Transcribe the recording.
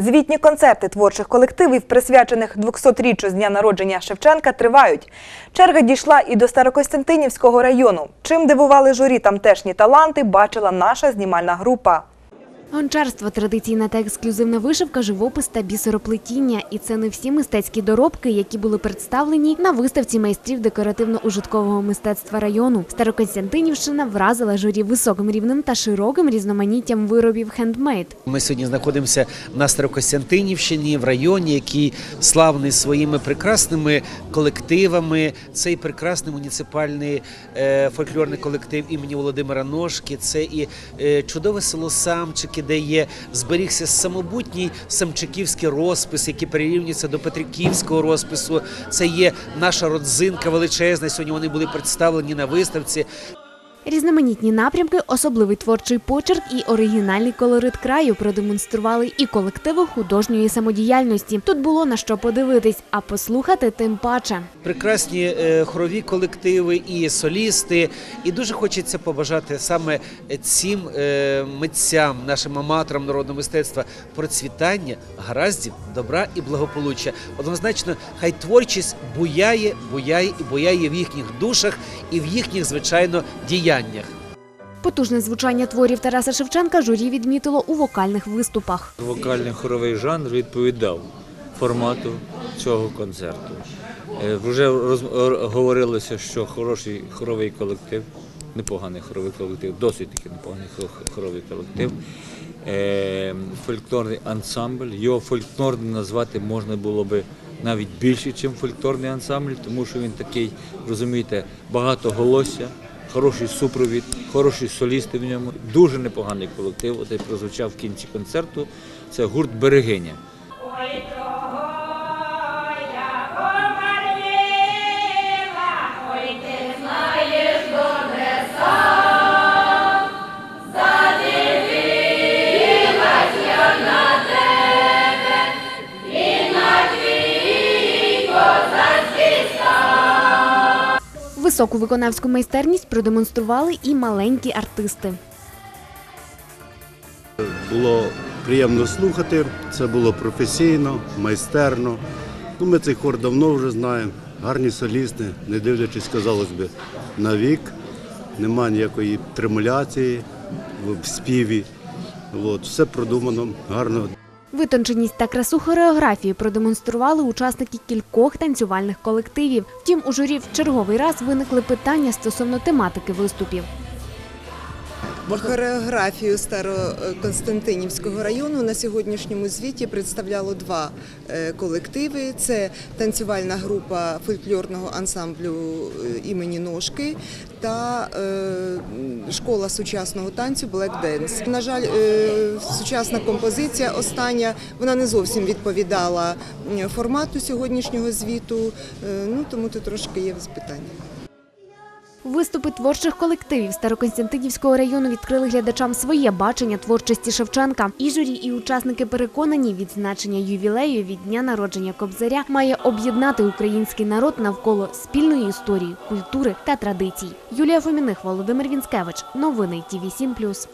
Звітні концерти творчих колективів, присвячених 200-річчю з дня народження Шевченка, тривають. Черга дійшла і до Старокостянтинівського району. Чим дивували журі тамтешні таланти, бачила наша знімальна група. Гончарство, традиційна та ексклюзивна вишивка, живопис та бісероплетіння. І це не всі мистецькі доробки, які були представлені на виставці майстрів декоративно-ужиткового мистецтва району. Староконстянтинівщина вразила журі високим рівнем та широким різноманіттям виробів хендмейд. Ми сьогодні знаходимося на Старокостянтинівщині, в районі, який славний своїми прекрасними колективами. Цей прекрасний муніципальний е, фольклорний колектив імені Володимира Ножки. Це і е, чудове село Самчики, де є зберігся самобутній самчиківський розпис, який прирівнюється до Петриківського розпису. Це є наша родзинка величезна. Сьогодні вони були представлені на виставці. Різноманітні напрямки, особливий творчий почерк і оригінальний колорит краю продемонстрували і колективи художньої самодіяльності. Тут було на що подивитись, а послухати тим паче. прекрасні е, хорові колективи і солісти. І дуже хочеться побажати саме цим е, митцям, нашим аматорам народного мистецтва процвітання, гараздів, добра і благополуччя. Однозначно, хай творчість буяє, буяє і буяє в їхніх душах і в їхніх, звичайно, діяннях. Потужне звучання творів Тараса Шевченка журі відмітило у вокальних виступах. Вокальний хоровий жанр відповідав формату цього концерту. Е, Вже роз- говорилося, що хороший хоровий колектив, непоганий хоровий колектив, досить таки непоганий хо- хоровий колектив. Е, Фольклорний ансамбль. Його фольклорним назвати можна було би навіть більше, ніж фольклорний ансамбль, тому що він такий, розумієте, багатоголосся, хороший супровід, хороші солісти в ньому. Дуже непоганий колектив. От і прозвучав в кінці концерту. Це гурт Берегиня. Високу виконавську майстерність продемонстрували і маленькі артисти. Було приємно слухати, це було професійно, майстерно. Ну, ми цей хор давно вже знаємо. Гарні солісти, не дивлячись, казалось би, на вік. Нема ніякої тремуляції в співі. От, все продумано, гарно. Витонченість та красу хореографії продемонстрували учасники кількох танцювальних колективів. Втім, у журі в черговий раз виникли питання стосовно тематики виступів. Хореографію Староконстантинівського району на сьогоднішньому звіті представляло два е, колективи. Це танцювальна група фольклорного ансамблю е, імені Ножки та е, школа сучасного танцю Black Dance. На жаль, сучасна композиція остання вона не зовсім відповідала формату сьогоднішнього звіту, ну тому тут трошки є запитання. Виступи творчих колективів Староконстянтинівського району відкрили глядачам своє бачення творчості Шевченка. І журі, і учасники переконані, відзначення ювілею від дня народження Кобзаря має об'єднати український народ навколо спільної історії, культури та традицій. Юлія Фоміних, Володимир Вінськевич. Новини ТІВІ 7+.